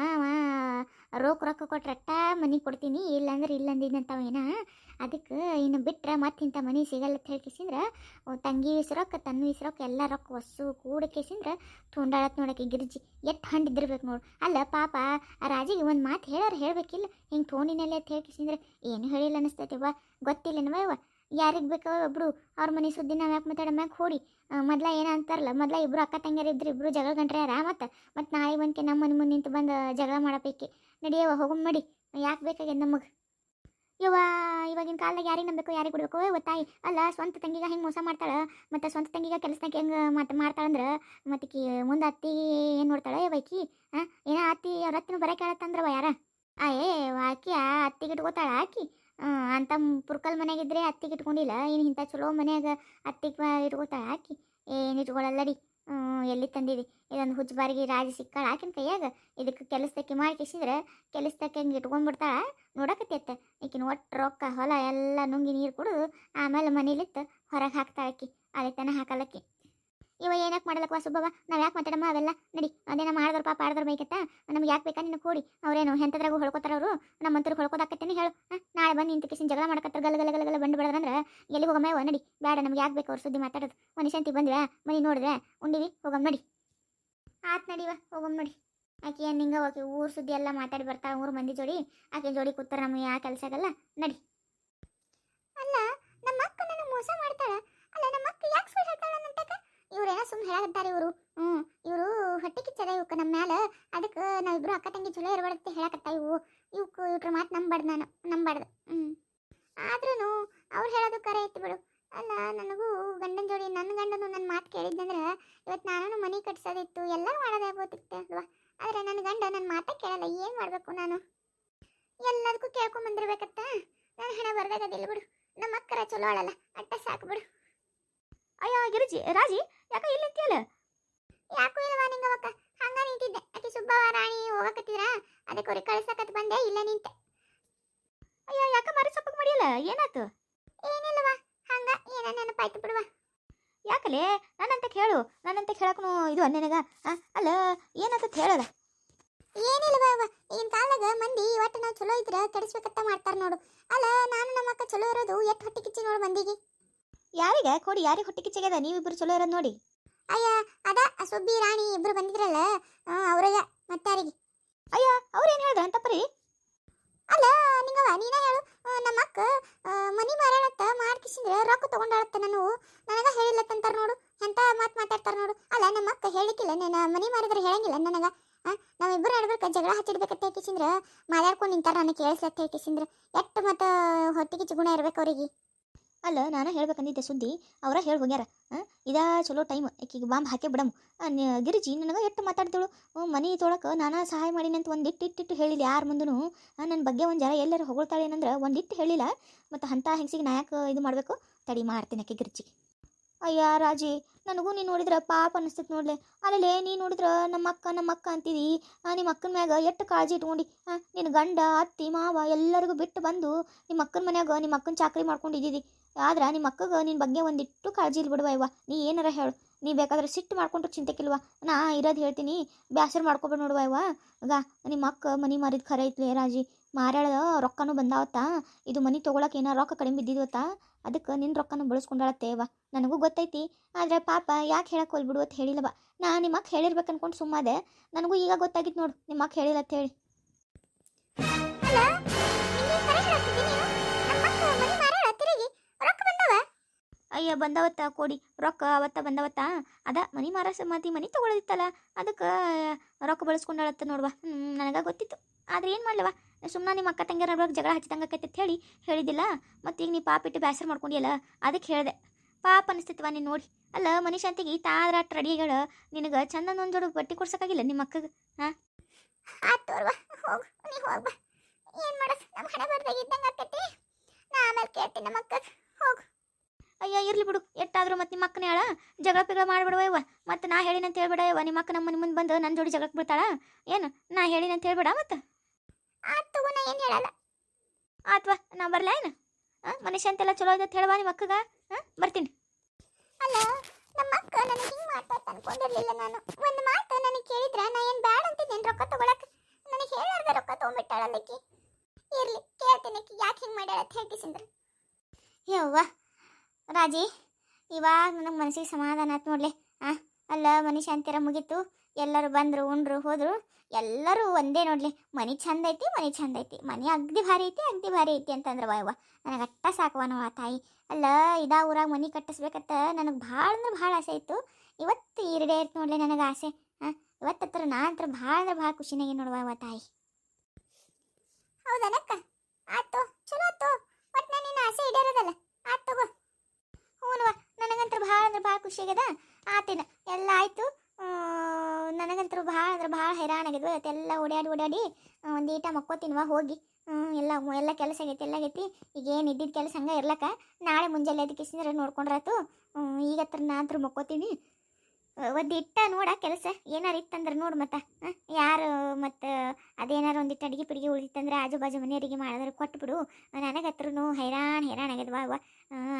ರೋಕ್ ರೊಕ್ಕ ಕೊಟ್ರಟ್ಟ ಮನಿ ಕೊಡ್ತೀನಿ. ಇಲ್ಲಾಂದ್ರೆ ಇಲ್ಲಂದಿದ್ದಂಥವ ಏನ? ಅದಕ್ಕೆ ಇನ್ನು ಬಿಟ್ರೆ ಮತ್ತೆ ಇಂಥ ಮನಿ ಸಿಗಲ್ಲ ಅಂತ ಹೇಳ್ಕಿಸಿಂದ್ರೆ ತಂಗಿ ಇಸ್ರೊಕ್ಕ ತನ್ನ ಇಸ್ರೊಕ್ಕ ಎಲ್ಲ ರೊಕ್ಕ ವಸ್ಸು ಕೂಡಕೇಸಿಂದ್ರೆ ತುಂಡಾಳತ್ ನೋಡಕ್ಕೆ ಗಿರ್ಜಿ. ಎಷ್ಟು ಹಂಡಿದ್ದಿರ್ಬೇಕು ನೋಡು. ಅಲ್ಲ ಪಾಪ, ಆ ರಾಜಿಗೆ ಒಂದು ಮಾತು ಹೇಳೋರು ಹೇಳ್ಬೇಕಿಲ್ಲ. ಹಿಂಗೆ ಫೋನಿನಲ್ಲೇ ಅಂತ ಹೇಳ್ಕಿಸಿಂದ್ರೆ, ಏನು ಹೇಳಿಲ್ಲ ಅನಿಸ್ತೈತಿ ಬಾ ಗೊತ್ತಿಲ್ಲನವ ಇವ? ಯಾರಿಗೆ ಬೇಕೋ ಒಬ್ರು ಅವ್ರ ಮನೆ ಸುದ್ದಿ ನಾವು ಯಾಕೆ ಮಾತಾಡೋ ಮ್ಯಾಗ ಹೋಡಿ. ಮೊದ್ಲ ಏನ ಅಂತಾರಲ್ಲ, ಮೊದ್ಲ ಇಬ್ರು ಅಕ್ಕ ತಂಗಿಯರು ಇದ್ರು, ಇಬ್ರು ಜಗಳ ಗಂಟ್ರೆ ಯಾರ ಮತ್ತೆ ಮತ್ತೆ ನಾಳೆ ಬಂದ್ಕೆ ನಮ್ಮ ಮನೆ ಮುಂದೆ ನಿಂತು ಬಂದು ಜಗಳ ಮಾಡಬೇಕಿ. ನಡಿಯವ ಹೋಗಮ್ಮಡಿ ಯಾಕೆ ಬೇಕಾಗ್ಯದ ನಮಗೆ? ಇವ ಇವಾಗಿನ ಕಾಲದಾಗ ಯಾರಿಗೆ ನಂಬೇಕು ಯಾರಿಗೆ ಕೊಡಬೇಕು? ಇವ ತಾಯಿ. ಅಲ್ಲ, ಸ್ವಂತ ತಂಗಿಗ ಹೆಂಗೆ ಮೋಸ ಮಾಡ್ತಾಳೆ? ಮತ್ತು ಸ್ವಂತ ತಂಗಿಗ ಕೆಲಸದಾಗ ಹೆಂಗೆ ಮತ್ತೆ ಮಾಡ್ತಾಳಂದ್ರೆ ಮತ್ತೆ ಕಿ ಮುಂದೆ ಅತ್ತಿ ಏನು ನೋಡ್ತಾಳೆ ಬೈಕಿ ಹಾಂ ಏನೋ ಅತ್ತಿ ಅವ್ರ ಹತ್ತಿನೂ ಬರೋಕೆ ಹೇಳತ್ತಂದ್ರವ ಯಾರ? ಏ ಆಕಿ ಆ ಅತ್ತಿಗೆ ಇಟ್ಕೋತಾಳೆ ಆಕಿ? ಅಂತ ಪುರ್ಕಲ್ ಮನೆಯಾಗಿದ್ರೆ ಅತ್ತಿಗೆ ಇಟ್ಕೊಂಡಿಲ್ಲ, ಏನು ಇಂಥ ಚಲೋ ಮನೆಯಾಗ ಅತ್ತಿಗೆ ಇಟ್ಕೋತಾಳ ಆಕಿ ಏನು ಇಟ್ಕೊಳ್ಳಲ್ಲಡಿ ಎಲ್ಲಿ ತಂದಿದಿ, ಇದೊಂದು ಹುಚ್ಚ ಬಾರಿಗೆ ರಾಜಿ ಸಿಕ್ಕಾಳ, ಆಕಿನ ಕೈಯಾಗ ಇದಕ್ಕೆ ಕೆಲಸದಕ್ಕೆ ಮಾಡಿ ಕೆಸಿದ್ರೆ, ಕೆಲಸದಕ್ಕೆ ಹಂಗೆ ಇಟ್ಕೊಂಡ್ಬಿಡ್ತಾಳ, ನೋಡಕತ್ತೈತೆ, ಈಕಿನ ಒಟ್ಟು ರೊಕ್ಕ, ಹೊಲ, ಎಲ್ಲ ನುಂಗಿ ನೀರು ಕುಡಿದು, ಆಮೇಲೆ ಮನೇಲಿತ್ತು ಹೊರಗೆ ಹಾಕ್ತಾಳಕ್ಕಿ ತಾನೇ ತನ ಹಾಕಲಕ್ಕಿ. ಇವ ಏನಕ್ಕೆ ಮಾಡಲಕ್ಕ ಸುಬ್ಬವ ನಾವು ಯಾಕೆ ಮಾತಾಡಮ್ಮ ಅವೆಲ್ಲ? ನಡಿ, ಅದೇನ ಮಾಡಿದ್ರ ಪಾಪ ಆಡಿದ್ರು ಬೇಕತ್ತ ನಮ್ಗೆ ಯಾಕೆ ಬೇಕಾ ನಿನ್ನ ಕೂಡಿ? ಅವ್ರೇನು ಎಂತದ್ರಾಗೂ ಹೊಳ್ಕೊತಾರ ಅವರು? ನಮ್ಮಂತರು ಹೊಳ್ಕೋದಾಕತ್ತೇನೆ ಹೇಳು. ನಾಳೆ ಬಂದು ಇಂತ ಕಿಸಿನ ಜಗಳ ಮಾಡ್ಕತ್ತಾರ ಗಲ ಗಲ ಗಲ ಬಂದು ಬಿಡದ್ರಂದ್ರೆ ಎಲ್ಲಿ ಹೋಗಮ್ಮ ನಡಿ ಬೇಡ ನಮ್ಗೆ ಯಾಕೆ ಬೇಕು ಅವ್ರ ಸುದ್ದಿ ಮಾತಾಡೋದು. ಮನುಷ್ಯಂತಿ ಬಂದ್ವಿ? ಮನಿ ನೋಡಿದ್ರೆ ಉಂಡಿವಿ, ಹೋಗಮ್ ನಡಿ. ಆತ್ ನಡಿವ, ಹೋಗಮ್ ನೋಡಿ. ಆಕೆ ಏನು ಹಿಂಗ ಓಕೆ ಊರ್ ಸುದ್ದಿ ಎಲ್ಲ ಮಾತಾಡಿ ಬರ್ತಾ ಊರು ಮಂದಿ ಜೋಡಿ? ಆಕೆ ಜೋಡಿ ಕೂತಾರ ನಮ್ಗೆ ಯಾವ ಕೆಲಸ ಆಗಲ್ಲ? ನಡಿ. ಹೇಳಕತ್ತಾರೆ ಇವರು. ಹ್ಮ್, ಇವರು ಹೊಟ್ಟೆ ಕಿಚ್ಚದ ಇವಕ್ಕೆ ನಮ್ಮ ಮ್ಯಾಲ. ಅದಕ್ಕೆ ನಾವಿಬ್ರು ಅಕ್ಕ ತಂಗಿ ಚಲೋ ಇರಬಾರ್ದು ಹೇಳಕತ್ತ ಇವು. ಇವಕ್ಕೆ ಇವ್ರ ಮಾತು ನಂಬಾರ್ದು ನಾನು ನಂಬಾರ್ದು ಹ್ಮ್. ಆದ್ರೂ ಅವ್ರು ಹೇಳೋದು ಕರೆ ಐತಿ ಬಿಡು. ಅಲ್ಲ, ನನಗೂ ಗಂಡನ ಜೋಡಿ ನನ್ನ ಗಂಡನು ನನ್ನ ಮಾತು ಕೇಳಿದ್ದಂದ್ರೆ ಇವತ್ತು ನಾನು ಮನೆ ಕಟ್ಸೋದಿತ್ತು ಎಲ್ಲ ಮಾಡೋದಾಗೋತಿತ್ತೆ ಅಲ್ವಾ? ಆದರೆ ನನ್ನ ಗಂಡ ನನ್ನ ಮಾತೇ ಕೇಳಲ್ಲ, ಏನು ಮಾಡಬೇಕು ನಾನು? ಎಲ್ಲದಕ್ಕೂ ಕೇಳ್ಕೊಂಡ್ ಬಂದಿರ್ಬೇಕತ್ತ? ನನ್ನ ಹಣ ಬರ್ದಾಗದಿಲ್ಲ ಬಿಡು. ನಮ್ಮ ಅಕ್ಕರ ಚಲೋ ಅಳಲ್ಲ ಅಟ್ಟ ಸಾಕು ಬಿಡು. ಅಯ್ಯೋ, ಗಿರಿಜಿ, ರಾಜಿ ಯಾಕ ಇಲ್ಲಿ ನಿಂತಿಯಲ್ಲ ಯಾಕೂ ಇಲ್ಲವಾ ನಿಂಗವಕ್ಕ ಹಂಗ ನಿಂತಿದ್ದೆ. ಆಕೆ ಸುಬ್ಬವ ರಾಣಿ ಹೋಗಕತ್ತಿದ್ರ ಅದಕ್ಕೆ ಅವ್ರಿಗೆ ಕಳ್ಸಕತ್ ಬಂದೆ, ಇಲ್ಲ ನಿಂತೆ. ಅಯ್ಯೋ, ಯಾಕ ಮರ ಸಪ್ಪಗ್ ಮಾಡಿಯಲ್ಲ? ಏನಾತು ಏನಿಲ್ಲವಾ ಹಂಗ ಏನ ನೆನಪಾಯ್ತು ಬಿಡುವ ಯಾಕಲೇ? ನನ್ನಂತ ಹೇಳು. ನನ್ನಂತ ಹೇಳಕ್ನು ಇದು ಅನ್ನೆನಗ? ಅಲ್ಲ ಏನಾತ ಹೇಳದ ಏನಿಲ್ಲವಾ ಈಗಿನ ಕಾಲದಾಗ ಮಂದಿ ಒಟ್ಟು ನಾವು ಚಲೋ ಇದ್ರ ಕೆಡಿಸ್ಬೇಕಂತ ಮಾಡ್ತಾರ ನೋಡು. ಅಲ್ಲ, ನಾನು ನಮ್ಮ ಅಕ್ಕ ಚಲೋ ಇರೋದು ಎಷ್ಟು ಹೊಟ್ಟೆ ಕಿಚ್ಚಿ ನೋಡು ಮಂದಿಗೆ. ಯಾರಿಗ? ಕೊಡಿ ಯಾರಿಗೆ ಹೊಟ್ಟೆ ಕಿಚ್ಚೆಗದ ನೀವಿಬ್ರು ಚಲೋ ಇರೋದು ನೋಡಿ. ಅಯ್ಯ ಅದ ಸುಬ್ಬಿ ರಾಣಿ ಇಬ್ರು ಬಂದಿದ್ರಲ್ಲ? ಅವ್ರಿಗೆ ಮತ್ತಾರಿಗೆ. ಅಯ್ಯ ಅವ್ರೇನ್ ಹೇಳ್ದ ಅಂತ ಪರಿ ಅಲ್ಲ ನಿಂಗವ ನೀನ ಹೇಳು. ನಮ್ಮ ಅಕ್ಕ ಮನಿ ಮಾರಾಡತ್ತ ಮಾಡ್ಕಿಸಿದ್ರೆ ರೊಕ್ಕ ತಗೊಂಡಾಳತ್ತ ನಾನು. ನನಗ ಹೇಳಿಲ್ಲತ್ತಂತಾರ ನೋಡು. ಎಂತ ಮಾತ್ ಮಾತಾಡ್ತಾರ ನೋಡು. ಅಲ್ಲ ನಮ್ಮ ಅಕ್ಕ ಹೇಳಿಕ್ಕಿಲ್ಲ ನಾನು ಮನಿ ಮಾರಿದ್ರೆ ಹೇಳಂಗಿಲ್ಲ ನನಗ. ನಾವಿಬ್ಬರು ನಡ್ಬೇಕ ಜಗಳ ಹಚ್ಚಿಡ್ಬೇಕಂತ ಹೇಳ್ಕಿಸಿಂದ್ರ ಮಾತಾಡ್ಕೊಂಡು ನಿಂತಾರ ನನಗೆ ಕೇಳಿಸ್ಲತ್ತ ಹೇಳ್ಕಿಸಿಂದ್ರ. ಎಟ್ಟು ಮತ್ತ ಹೊಟ್ಟಿಗೆ ಗುಣ ಇರ್ಬೇಕು ಅವ್ರಿಗೆ. ಅಲ್ಲ, ನಾನು ಹೇಳ್ಬೇಕಂದಿದ್ದೆ ಸುದ್ದಿ. ಅವರ ಹೇಳಿ ಹೋಗ್ಯಾರ. ಇದಾ ಚಲೋ ಟೈಮ್ ಈಕಿಗೆ ಬಾಂಬ್ ಹಾಕಿ ಬಿಡಮ್. ಗಿರಿಜಿ ನನಗೆ ಎಷ್ಟು ಮಾತಾಡ್ತಾಳು? ಮನಿ ತೊಳಕ ನಾನು ಸಹಾಯ ಮಾಡೀನಿ ಅಂತ ಒಂದಿಟ್ಟು ಇಟ್ಟಿಟ್ಟು ಹೇಳಿಲ್ಲ ಯಾರ ಮುಂದೂ ನನ್ನ ಬಗ್ಗೆ ಒಂದು ಜರ ಎಲ್ಲರೂ ಹೊಗಳ್ತಾಳೆ ಏನಂದ್ರೆ ಒಂದಿಟ್ಟು ಹೇಳಿಲ್ಲ. ಮತ್ತು ಅಂಥ ಹೆಂಗಸಿಗೆ ನಾ ಯಾಕೆ ಇದು ಮಾಡಬೇಕು? ತಡಿ ಮಾಡ್ತೀನಿ ಆಕೆ ಗಿರಿಜಿ. ಅಯ್ಯ ರಾಜಿ, ನನಗೂ ನೀನು ನೋಡಿದ್ರೆ ಪಾಪ ಅನಿಸ್ತೈತೆ ನೋಡ್ಲೆ. ಅಲ್ಲೇ ನೀ ನೋಡಿದ್ರೆ ನಮ್ಮ ಅಕ್ಕ ನಮ್ಮ ಅಕ್ಕ ಅಂತೀವಿ ನಿಮ್ಮ ಅಕ್ಕನ ಮ್ಯಾಗ ಎಷ್ಟು ಕಾಳಜಿ ಇಟ್ಕೊಂಡು. ನಿನ್ನ ಗಂಡ, ಅತ್ತಿ, ಮಾವ ಎಲ್ಲರಿಗೂ ಬಿಟ್ಟು ಬಂದು ನಿಮ್ಮ ಅಕ್ಕನ ಮನ್ಯಾಗ ನಿಮ್ಮ ಅಕ್ಕನ ಚಾಕ್ರಿ ಮಾಡ್ಕೊಂಡು ಇದ್ದಿದ್ದಿ ಆದ್ರೆ ನಿಮ್ಮ ಅಕ್ಕಗೆ ನಿನ್ನ ಬಗ್ಗೆ ಒಂದಿಟ್ಟು ಕಾಳಜಿ ಇಲ್ಲಿ ಬಿಡುವ ಇವ ನೀ ಏನಾರ ಹೇಳು. ನೀ ಬೇಕಾದ್ರೆ ಸಿಟ್ಟು ಮಾಡ್ಕೊಂಡ್ರೆ ಚಿಂತೆಕಿಲ್ವ ನಾ ಇರೋದು ಹೇಳ್ತೀನಿ. ಬ್ಯಾಸರ ಮಾಡ್ಕೊಬೇಡ ನೋಡುವ ಇವ ಈಗ ನಿಮ್ಮ ಅಕ್ಕ ಮನಿ ಮಾರಿದ ಖರೆ ಐತ್ಲೇ ರಾಜಿ. ಮಾರಾಳ ರೊಕ್ಕನೂ ಬಂದಾವತ್ತ. ಇದು ಮನಿ ತೊಗೊಳಕ್ಕೆ ಏನ ರೊಕ್ಕ ಕಡಿಮೆ ಬಿದ್ದಿದ್ವತ್ತ. ಅದಕ್ಕೆ ನಿನ್ನ ರೊಕ್ಕನ ಬಳಸ್ಕೊಂಡಾಳತ್ತೆ ನನಗೂ ಗೊತ್ತೈತಿ. ಆದರೆ ಪಾಪ ಯಾಕೆ ಹೇಳಕ್ಕೆ ಹೋಲ್ಬಿಡು ಅಂತ ಹೇಳಿಲ್ಲವ. ನಾ ನಿಮ್ಮ ಅಕ್ಕ ಹೇಳಿರ್ಬೇಕು ಅನ್ಕೊಂಡು ಸುಮ್ಮದೆ. ನನಗೂ ಈಗ ಗೊತ್ತಾಗಿತ್ತು ನೋಡು. ನಿಮ್ಮ ಹೇಳಿಲ್ಲ ಅಂತ ಹೇಳಿ. ಅಯ್ಯ, ಬಂದವತ್ತ ಕೊಡಿ, ರೊಕ್ಕ ಅವತ್ತ ಬಂದವತ್ತ. ಅದ ಮನಿ ಮಾರಾಸ ಮಾತಿ ಮನಿ ತಗೊಳದಿತ್ತಲ್ಲ, ಅದಕ್ಕೆ ರೊಕ್ಕ ಬಳಸ್ಕೊಂಡಾಳತ್ತ ನೋಡುವ. ನನಗೆ ಗೊತ್ತಿತ್ತು. ಆದ್ರೆ ಏನು ಮಾಡ್ಲವ? ಸುಮ್ಮನೆ ನಿಮ್ಮ ಅಕ್ಕ ತಂಗಿಯರ ನಡುವಾಗ ಜಗಳ ಹಚ್ಚಿದಂಗಕ್ಕೈತೆ ಅಂತ ಹೇಳಿ ಹೇಳಿದಿಲ್ಲ ಮತ್ತು ಈಗ ನೀ ಪಾಪ ಇಟ್ಟು ಬೇಸರ ಮಾಡ್ಕೊಂಡಿಯಲ್ಲ, ಅದಕ್ಕೆ ಹೇಳಿದೆ. ಪಾಪ ಅನಿಸ್ತಿತ್ವ ನೀನು ನೋಡಿ. ಅಲ್ಲ, ಮನಿ ಮನುಷ್ಯಂತಿಗೆ ತಾದ್ರ ಟ್ರಡಿಗಳ ನಿನಗೆ ಚಂದನೊಂದು ಜೋಡು ಬಟ್ಟೆ ಕೊಡ್ಸಕ್ಕಾಗಿಲ್ಲ ನಿಮ್ಮ ಅಕ್ಕಗೆ, ಹಾಂ? ತೋರ್ವ, ಹೋಗು ನೀ ಹೋಗ್ಬಾ ಏನ್ ಮಾಡಸ್ ನಮ್ಮ ಹಣೆ ಬರ್ದಾಗ ಇದ್ದಂಗ ಆಕೈತಿ. ನಾ ಆಮೇಲೆ ಕೇಳ್ತೀನಿ ನಮ್ಮ ಅಕ್ಕ ಹೋಗು. ಅಯ್ಯ ಇರ್ಲಿ ಬಿಡು. ಎಟ್ಟಾದ್ರೂ ಮತ್ತೆ ನಿಮ್ಮ ಅಕ್ಕನ ಹೇಳ. ಜಗಳ ಪಿಗಳ ಮಾಡ್ಬಿಡುವ ಮತ್ತೆ ನಾ ಹೇಳಿನಂತ ಹೇಳ್ಬೇಡ ಇವ ನಿಮ್ಮ ಅಕ್ಕ ನಮ್ಮ ಮನೆ ಮುಂದೆ ಬಂದು ನನ್ನ ಜೋಡಿ ಜಗಳಕ್ಕೆ ಬಿಡ್ತಾಳ. ಏನು ನಾ ಹೇಳಿನಂತ ಹೇಳ್ಬೇಡ ಮತ್ತೆ ಆತ್ ತಗೋ ನಾ ಏನು ಹೇಳಲ್ಲ. ಆತ್ವಾ ನಾ ಬರ್ಲಾ ಏನು? ಮನುಷ್ಯ ಅಂತೆಲ್ಲ ಚಲೋ ಇದೆ ಹೇಳುವ ನಿಮ್ಮ ಅಕ್ಕಗ? ಹಾಂ ಬರ್ತೀನಿ. ಅಲ್ಲ ನಮ್ಮ ಅಕ್ಕ ನನಗೆ ಹಿಂಗೆ ಮಾಡ್ತಾ ಅನ್ಕೊಂಡಿರ್ಲಿಲ್ಲ ನಾನು. ಒಂದು ಮಾತು ನನಗೆ ಕೇಳಿದ್ರೆ ನಾ ಏನು ಬ್ಯಾಡ ಅಂತಿದ್ದೇನೆ ರೊಕ್ಕ ತಗೊಳಕ್? ನನಗೆ ಹೇಳಾರ್ದ ರೊಕ್ಕ ತಗೊಂಡ್ಬಿಟ್ಟಾಳಲ್ಲ ಆಕಿ ಇರ್ಲಿ ಕೇಳ್ತೀನಿ ಯಾಕೆ ಹಿಂಗ್ ಮಾಡ್ಯಾಳ ಅಂತ ಹೇಳ್ಕಿಸಿಂದ್ರ ಯವ್ವ ರಾಜಿ, ಇವಾಗ ನನಗೆ ಮನಸ್ಸಿಗೆ ಸಮಾಧಾನ ಆಯ್ತು ನೋಡಲಿ. ಹಾಂ ಅಲ್ಲ, ಮನೆ ಶಾಂತಿರ ಮುಗೀತು. ಎಲ್ಲರೂ ಬಂದರು, ಉಂಡ್ರು, ಹೋದರು. ಎಲ್ಲರೂ ಒಂದೇ ನೋಡಲಿ. ಮನಿ ಚಂದ ಐತಿ, ಮನಿ ಚಂದ ಐತಿ. ಮನಿ ಅಗ್ದಿ ಭಾರಿ ಐತಿ, ಅಗ್ದಿ ಭಾರಿ ಐತಿ ಅಂತಂದ್ರೆ ವಾಯವ್ವ ನನಗೆ ಅಟ್ಟ ಸಾಕವ ತಾಯಿ. ಅಲ್ಲ, ಇದಾ ಊರಾಗ ಮನಿ ಕಟ್ಟಿಸ್ಬೇಕತ್ತ ನನಗೆ ಭಾಳ ಅಂದ್ರೆ ಭಾಳ ಆಸೆ ಇತ್ತು. ಇವತ್ತು ಈರಡೇ ಇರ್ತು ನೋಡಲಿ ನನಗೆ ಆಸೆ. ಹಾಂ ಇವತ್ತು ಹತ್ರ ನಾ ಹತ್ರ ಭಾಳ ಅಂದ್ರೆ ಭಾಳ ಖುಷಿನಾಗಿ ನೋಡುವ ತಾಯಿ. ಹೌದನಕ್ಕ ಆತು ಚಲೋ ಆತು ಒಟ್ಟು ನಾನು ನಿನ್ನ ಆಸೆ ಈಡೇರೋದಲ್ಲ ಆತು ತಗೋ ಹ್ಞೂನವ ನನಗಂತೂ ಭಾಳ ಅಂದ್ರೆ ಭಾಳ ಖುಷಿ ಆಗ್ಯದ ಆತಿನ. ಎಲ್ಲ ಆಯಿತು. ನನಗಂತೂ ಭಾಳ ಅಂದ್ರೆ ಭಾಳ ಹೈರಾಣ ಆಗ್ಯದ ಇವತ್ತೆಲ್ಲ ಓಡಾಡಿ ಓಡಾಡಿ ಒಂದು ಈಟ ಮಕ್ಕೋತೀನಿವ ಹೋಗಿ. ಎಲ್ಲ ಎಲ್ಲ ಕೆಲಸ ಆಗೈತಿ, ಎಲ್ಲ ಆಗೈತಿ. ಈಗ ಏನು ಇದ್ದಿದ್ದ ಕೆಲಸ ಹಂಗೆ ಇರ್ಲಕ್ಕ. ನಾಳೆ ಮುಂಜಾನೆ ಅದಕ್ಕೆ ಸಿಂದ್ರೆ ನೋಡ್ಕೊಂಡ್ರಾತು. ಈಗ ಹತ್ರ ನಾ ಹತ್ರ ಮಕ್ಕೋತೀನಿ. ಒಂದಿಟ್ಟ ನೋಡ ಕೆಲಸ. ಏನಾರ ಇತ್ತಂದ್ರೆ ನೋಡು ಮತ್ತೆ. ಯಾರು ಮತ್ತು ಅದೇನಾರು ಒಂದಿಟ್ಟು ಅಡುಗೆ ಪಿಡಿಗೆ ಉಳಿತಂದ್ರೆ ಆಜು ಬಾಜು ಮನೆಯವರಿಗೆ ಮಾಡಿದ್ರೆ ಕೊಟ್ಬಿಡು ನನಗೆ ಹತ್ರನು ಹೈರಾಣ ಹೈರಾಣ ಆಗ್ಯದ ವಾ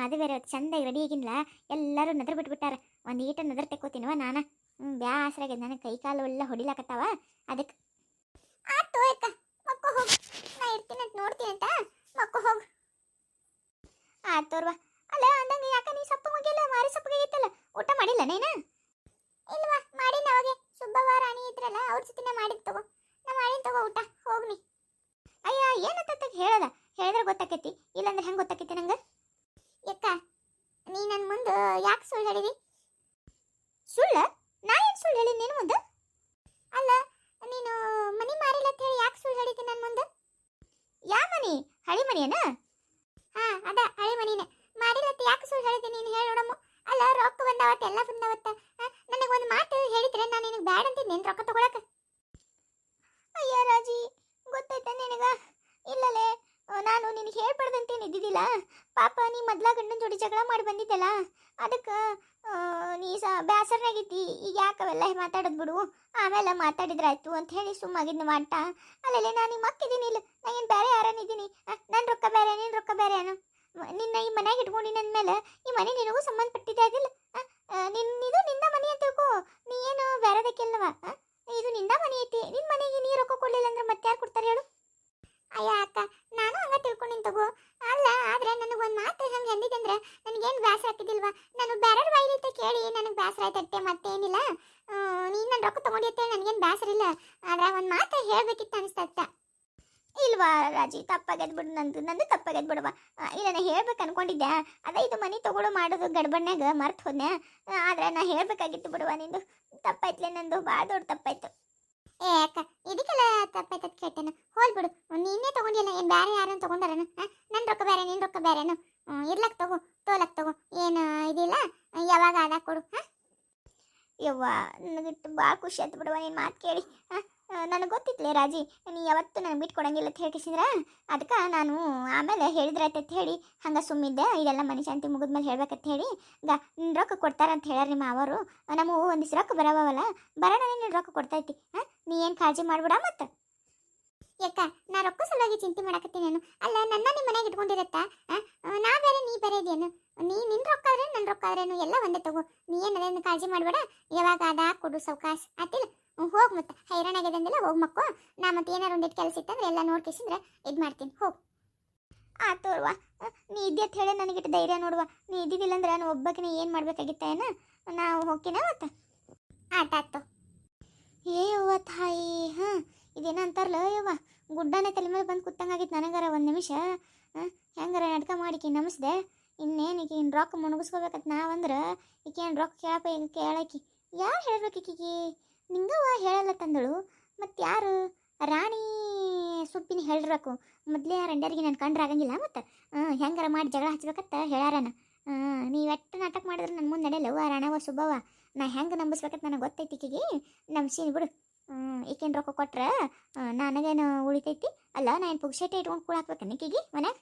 ಅದು ಬೇರೆ ಚಂದಾಗಿ ರೆಡಿ ಆಗಿಲ್ಲ. ಎಲ್ಲರೂ ನದ್ರ ಬಿಟ್ಬಿಟ್ಟಾರ. ಒಂದು ಈಟ ನದ್ರ ತೆಕ್ಕೋತೀನವ ನಾನು. ಬ್ಯಾಸರಾಗ್ಯದ ನನಗೆ ಕೈ ಕಾಲು ಎಲ್ಲ ಹೊಡಿಲಾಕತ್ತಾವ. ಅದಕ್ಕೆ ಆಯ್ತು ಅಕ್ಕ ಮಕ್ಕೋ ಹೋಗು. ನಾ ನೋಡ್ತೀನಿ ಅಂತ. ಮಕ್ಕೋ ಹೋಗು. ಆತೋರ್ವ ಅಲ್ಲ ಅಂದಂಗೆ ಯಾಕ ನೀ ಸಪ್ಪ ಮುಗಿಯಲ್ಲ ಮಾರಿ ಸಪ್ಪಗೆ ಊಟ ಮಾಡಿಲ್ಲ ನೀನು ಇಲ್ವಾ? ಮಾಡಿನ ಅವಾಗೆ ಸುಬ್ಬವ್ವ ರಾಣಿ ಇದ್ರಲ್ಲ, ಅವ್ರ ಜೊತೆನೇ ಮಾಡಿದ್ ತಗೋ. ನಾ ಮಾಡಿನ ತಗೋ ಊಟ. ಹೋಗ್ನಿ. ಅಯ್ಯ ಏನತ್ತ ಹೇಳದ? ಹೇಳಿದ್ರೆ ಗೊತ್ತಾಕೈತಿ. ಇಲ್ಲಂದ್ರೆ ಹೆಂಗ್ ಗೊತ್ತಾಕೈತಿ ನಂಗೆ? ಯಕ್ಕ ನೀ ನನ್ನ ಮುಂದೆ ಯಾಕೆ ಸುಳ್ಳು ಹೇಳಿದಿ? ಸುಳ್ಳ? ನಾ ಏನು ಸುಳ್ಳು ಹೇಳಿ ನಿನ್ನ ಮುಂದೆ? ಅಲ್ಲ, ನೀನು ಮನಿ ಮಾರಿಲ್ಲ ಅಂತ ಹೇಳಿ ಯಾಕೆ ಸುಳ್ಳು ಹೇಳಿದಿ ನನ್ನ ಮುಂದೆ? ಯಾ ಮನಿ? ಹಳಿ ಮನಿಯನ? ಹಾ, ಅದ ಹಳಿ ಮನಿನ. ಮಾರಿಲ್ಲ ಅಂತ ಯಾಕೆ ಸುಳ್ಳು ಹೇಳಿದಿ ನೀನು? ಹೇಳ ನೋಡಮ್ಮ. ಅಲ್ಲ, ರೊಕ್ಕ ಬಂದಾವತ್ತ ಎಲ್ಲ ಬಂದಾವತ್ತ ನೀನು ರೊಕ್ಕ ತಗೊಳಕ? ಅಯ್ಯ ರಾಜಿ ಗೊತ್ತೈತೆ ನಿನಗ? ಇಲ್ಲಲೇ, ನಾನು ನಿನಗೆ ಹೇಳ್ಬಾರ್ದಂತೇನು ಇದ್ದಿದ್ದಿಲ್ಲ? ಪಾಪ, ನೀ ಮೊದ್ಲ ಗಂಡನ ಜೋಡಿ ಜಗಳ ಮಾಡಿ ಬಂದಿದ್ದಲ್ಲ? ಅದಕ್ಕೆ ನೀ ಸ ಬೇಸರನಾಗಿದ್ದಿ ಈಗ ಯಾಕೆ ಅವೆಲ್ಲ ಮಾತಾಡೋದು ಬಿಡು? ಆಮೇಲೆ ಮಾತಾಡಿದ್ರಾಯ್ತು ಅಂತ ಹೇಳಿ ಸುಮ್ಮಾಗಿದ್ನ ಮಾಟ ಅಲ್ಲಲ್ಲೇ ನಾನು ನಿಮ್ಮ ಮಕ್ಕಿದ್ದೀನಿ ಇಲ್ಲ. ನಾನು ಏನು ಬೇರೆ ಯಾರನ್ನಿದ್ದೀನಿ ನನ್ನ ರೊಕ್ಕ ಬೇರೆ ನಿನ್ನ ರೊಕ್ಕ ಬೇರೆ ಏನು? ಮ- ನಿನ್ನ ಈ ಮನೆಗೆ ಇಟ್ಕೊಂಡಿನ ಅಂದ್ಮೇಲೆ ಈ ಮನೆ ನಿನಗೂ ಸಂಬಂಧಪಟ್ಟಿದೆ ಆಗಿಲ್ಲ. ನಿನ್ನ ಇದು ನಿನ್ನ ಮನೆ ಅಂತ ನೀ ಏನು ಬೇರೆದಕ್ಕೆಲ್ಲವ ಇದು ನಿಂದ ಮನೆ ಐತಿ. ನಿನ್ನ ಮನೆಗೆ ನೀ ರೊಕ್ಕ ಕೊಡ್ಲಿಲ್ಲ ಅಂದ್ರೆ ಮತ್ತೆ ಯಾರು ಕೊಡ್ತಾರೆ ಹೇಳು. ಅಯ್ಯ ಅಕ್ಕ, ನಾನು ಹಂಗ ತಿಳ್ಕೊಂಡಿನ ತಗೋ ಅಲ್ಲ, ಆದ್ರೆ ನನಗೆ ಒಂದು ಮಾತು ಹಂಗೆ ಅಂದಿದ್ದಂದ್ರೆ ನನಗೇನು ಬೇಸರ ಹಾಕಿದಿಲ್ವಾ ನಾನು ಬೇರೆಯವ್ರ ಬಾಯಿಲಿಂದ ಕೇಳಿ ನನಗೆ ಬೇಸರ ಆಯ್ತತ್ತೆ ಮತ್ತೇನಿಲ್ಲ. ನೀನು ನನ್ನ ರೊಕ್ಕ ತಗೊಂಡಿರ್ತೇನೆ ನನಗೇನು ಬೇಸರ ಇಲ್ಲ. ಆದ್ರೆ ಒಂದು ಮಾತು ಹೇಳ್ಬೇಕಿತ್ತು ಅನಿಸ್ತತ್ತ ಇಲ್ವಾ ರಾಜಿ? ತಪ್ಪಾಗ್ಯದ ಬಿಡು ನಂದು ನಂದು ತಪ್ಪಾಗ್ಯದ ಬಿಡವಾ ಇಲ್ಲ ನಾ ಹೇಳ್ಬೇಕು ಅನ್ಕೊಂಡಿದ್ದೆ. ಅದೇ ಇದು ಮನೆ ತಗೊಳ್ಳೋ ಮಾಡೋದು ಗಡ್ಬಡ್ನ್ಯಾಗ ಮರ್ತು ಹೋದ್ನೆ ಆದ್ರೆ ನಾ ಹೇಳ್ಬೇಕಾಗಿತ್ತು ಬಿಡುವ ನಿಂದು. ತಪ್ಪಾಯ್ತಲೇ ನಂದು ಭಾಳ ದೊಡ್ಡ ತಪ್ಪಾಯ್ತು. ಏ ಅಕ್ಕ ಇದಕ್ಕೆಲ್ಲ ತಪ್ಪಾಯ್ತದ ಕೇಳ್ತೇನೆ. ಹೋಲ್ ಬಿಡು. ನೀನೇ ತಗೊಂಡಿಲ್ಲ ಏನು ಬೇರೆ ಯಾರನ್ನ ತಗೊಂಡಾರನ? ನನ್ನ ರೊಕ್ಕ ಬೇರೆ ನಿನ್ನ ರೊಕ್ಕ ಬೇರೆನು ಇರ್ಲಕ್ ತಗೋ ತೋಲಕ್ ತಗೋ. ಏನು ಇದಿಲ್ಲ? ಯಾವಾಗ ಆದಾಗ ಕೊಡು ಹಾಂ? ಯವ್ವ ನನಗಿಟ್ಟು ಭಾಳ ಖುಷಿ ಆಯ್ತು ಬಿಡುವ ನಿನ್ನ ಮಾತು ಕೇಳಿ. ನನಗೆ ಗೊತ್ತಿತ್ತಲೇ ರಾಜಿ, ನೀ ಯಾವತ್ತೂ ನನಗೆ ಬಿಟ್ಟು ಕೊಡಂಗಿಲ್ಲ ಅಂತ ಹೇಳ್ಕಿಸಿದ್ರ? ಅದಕ್ಕೆ ನಾನು ಆಮೇಲೆ ಹೇಳಿದ್ರಾಯ್ತು ಅಂತ ಹೇಳಿ, ಹಂಗೆ ಸುಮ್ಮಿದ್ದೆ, ಇದೆಲ್ಲ ಮನೆ ಶಾಂತಿ ಮುಗಿದ್ಮೇಲೆ ಹೇಳ್ಬೇಕಂತ ಹೇಳಿ, ಗ ರೊಕ್ಕ ಕೊಡ್ತಾರ ಅಂತ ಹೇಳ್ಯಾರ ನಿಮ್ಮ ಅವರು ನಮಗೂ ಒಂದಿಷ್ಟು ರೊಕ್ಕ ಬರವಲ್ಲ ಬರೋಣ ನೀನು ರೊಕ್ಕ ಕೊಡ್ತೈತಿ ಹಾಂ ನೀ ಏನು ಕಾಳಜಿ ಮಾಡ್ಬಿಡ ಮತ್ತೆ. ಯಾಕ, ನಾ ರೊಕ್ಕ ಸಲುವಾಗಿ ಚಿಂತೆ ಮಾಡಕತ್ತೀನಿ ನಾನು ಅಲ್ಲ, ನನ್ನ ನಿಮ್ಮ ಮನೆಗೆ ಇಟ್ಕೊಂಡಿರತ್ತಾ? ನಾ ಬೇರೆ ನೀ ಬೇರೆ ಇದೇನು ನೀ ನಿನ್ನ ರೊಕ್ಕ ಆದ್ರೆ ನನ್ನ ರೊಕ್ಕ ಆದ್ರೇನು? ಎಲ್ಲ ಒಂದೇ ತಗೋ, ನೀ ಏನು ಕಾಳಜಿ ಮಾಡ್ಬೇಡ? ಯಾವಾಗ ಅದ ಕೊಡು ಸೌಕಾಶ ಆತಿಲ್ಲ. ಹೋಗಿ ಮತ್ತೆ ಹೈರಾಣ ಅಂದಿಲ್ಲ ಹೋಗಿ ಮಕ್ಕೋ. ನಾ ಮತ್ತೆ ಏನಾರು ಒಂದಿಟ್ಟು ಕೆಲಸ ಇತ್ತಂದ್ರೆ ಎಲ್ಲ ನೋಡ್ಕಿಸಂದ್ರೆ ಇದು ಮಾಡ್ತೀನಿ. ಹೋಗ್. ಆ, ತೋರ್ವಾ. ನೀ ಇದ್ಯತ್ ಹೇಳಿ ನನಗಿಟ್ಟು ಧೈರ್ಯ ನೋಡುವ. ನೀ ಇದ್ದಿದ್ದಿಲ್ಲ ಅಂದ್ರೆ ನಾನು ಒಬ್ಬಕಿನ ಏನು ಮಾಡ್ಬೇಕಾಗಿತ್ತ ಏನ? ನಾವು ಹೋಗ್ತೀನ ಮತ್ತ ಆಟ ಆತು ಏ ಯವ್ವ ತಾಯಿ, ಹಾಂ. ಇದೇನಂತಾರಲ್ಲ ಯವ್ವ ಗುಡ್ಡನೇ ತಲೆ ಮೇಲೆ ಬಂದು ಕೂತಂಗಾಗಿತ್ತು ನನಗಾರ ಒಂದು ನಿಮಿಷ. ಹೆಂಗಾರ ನಾಟಕ ಮಾಡಿಕಿ ನಮಸ್ದೆ. ಇನ್ನೇನು ಈಕಿ ಇನ್ ರೊಕ್ಕ ಮುಣಗಿಸ್ಕೋಬೇಕಂತ ನಾವಂದ್ರೆ, ಈಕೆ ಏನು ರೊಕ್ಕ ಕೇಳಪ್ಪ ಈಗ ಕೇಳಕಿ. ಯಾರು ಹೇಳ್ಬೇಕು ಈಕಿಗೆ? ನಿಂಗವ್ವ ಹೇಳಲ್ಲ ತಂದಳು. ಮತ್ತು ಯಾರು? ರಾಣಿ ಸುಪ್ಪಿನ ಹೇಳಿರ್ಬೇಕು ಮೊದಲೇ ಯಾರು ರಂಡ್ಯಾರಿಗೆ ನನ್ನ ಕಂಡ್ರೆ ಆಗಂಗಿಲ್ಲ ಮತ್ತು? ಹೆಂಗಾರ ಮಾಡಿ ಜಗಳ ಹಚ್ಬೇಕಂತ ಹೇಳ್ಯಾರನ. ನೀವು ಎಷ್ಟು ನಾಟಕ ಮಾಡಿದ್ರೆ ನನ್ನ ಮುಂದೆ ನಡೆಯಲ್ಲವ ರಾಣವ ಸುಬ್ಬವ ನಾ ಹೆಂಗೆ ನಂಬಿಸ್ಬೇಕಂತ ನನಗೆ ಗೊತ್ತೈತಿ ಈಕೆಗೆ? ನಂಬಿಸೀನಿ ಬಿಡು. ಈಕೇನು ರೊಕ್ಕ ಕೊಟ್ರೆ? ನನಗೇನು ಉಳಿತೈತಿ? ಅಲ್ಲ ನಾನು ಪುಗ್ಸೆಟೆ ಇಟ್ಕೊಂಡು ಕೂಡ ಹಾಕ್ಬೇಕನ್ನ ಈಕೆಗೆ ಮನ್ಯಾಗ?